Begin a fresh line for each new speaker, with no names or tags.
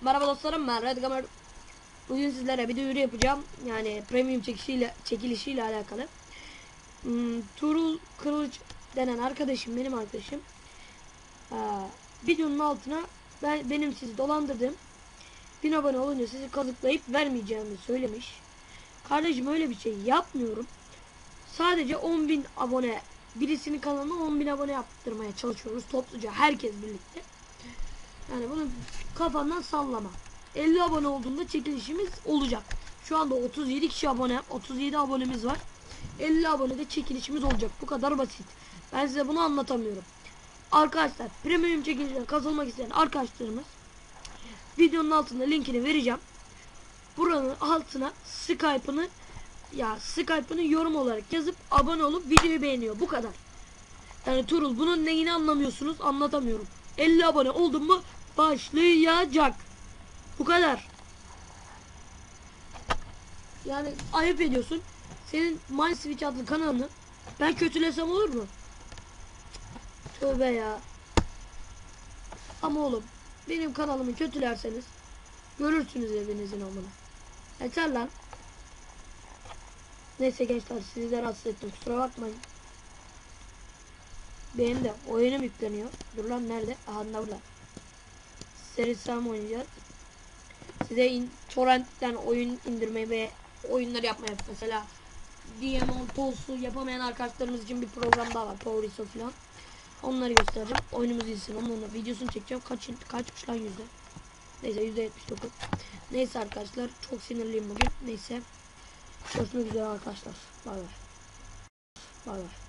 Merhaba dostlarım ben Red Gamer. Bugün sizlere bir duyuru yapacağım. Yani premium çekişiyle, çekilişiyle alakalı. Hmm, Tuğrul Kılıç denen arkadaşım benim arkadaşım. Aa, videonun altına ben benim sizi dolandırdım. 1000 abone olunca sizi kazıklayıp vermeyeceğimi söylemiş. Kardeşim öyle bir şey yapmıyorum. Sadece 10.000 abone birisinin kanalına 10.000 abone yaptırmaya çalışıyoruz topluca herkes birlikte. Yani bunu kafandan sallama. 50 abone olduğunda çekilişimiz olacak. Şu anda 37 kişi abone, 37 abonemiz var. 50 abonede çekilişimiz olacak. Bu kadar basit. Ben size bunu anlatamıyorum. Arkadaşlar premium çekilişine katılmak isteyen arkadaşlarımız videonun altında linkini vereceğim. Buranın altına Skype'ını ya Skype'ını yorum olarak yazıp abone olup videoyu beğeniyor. Bu kadar. Yani Turul bunun neyini anlamıyorsunuz anlatamıyorum. 50 abone oldun mu başlayacak. Bu kadar. Yani ayıp ediyorsun. Senin My Switch adlı kanalını ben kötülesem olur mu? Tövbe ya. Ama oğlum benim kanalımı kötülerseniz görürsünüz evinizin amına. Yeter lan. Neyse gençler sizi de rahatsız ettim kusura bakmayın. Benim de oyunum yükleniyor. Dur lan nerede? Aha da burada. Serisam oynayacağız. Size in, torrentten oyun indirmeyi ve oyunları yapmaya mesela Diamond Tolls'u yapamayan arkadaşlarımız için bir program daha var. Power ISO falan. Onları göstereceğim. Oyunumuz izlesin. Onunla videosunu çekeceğim. Kaç, kaçmış lan yüzde? Neyse yüzde 79. Neyse arkadaşlar. Çok sinirliyim bugün. Neyse. Görüşmek üzere arkadaşlar. Bay bay. Bay bay.